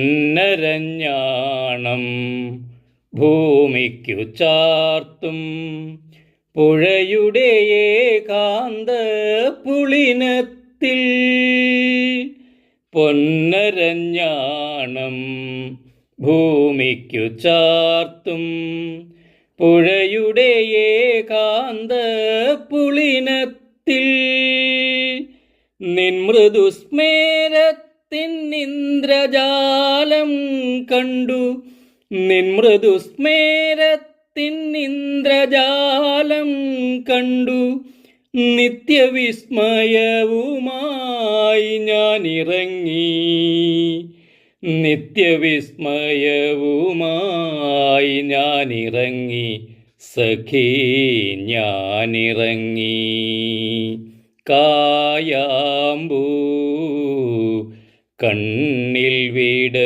പൊന്നരഞ്ഞാണം ഭൂമിക്കു ചാർത്തും പുഴയുടെ ഏകാന്ത പുളിനത്തിൽ. പൊന്നരഞ്ഞാണം ഭൂമിക്കു ചാർത്തും പുഴയുടെ ഏകാന്ത പുളിനത്തിൽ. നിൻമൃദുസ്മേരത്തിൻ ഇന്ദ്രജാലം കണ്ടു. നിൻമൃദുസ്മേരത്തിൻ ഇന്ദ്രജാലം കണ്ടു. നിത്യവിസ്മയവുമായി ഞാൻ ഇറങ്ങി നിത്യവിസ്മയവുമായി ഞാൻ ഇറങ്ങി സഖി ഞാനിറങ്ങി. കായാമ്പൂ கண்ணில் வீட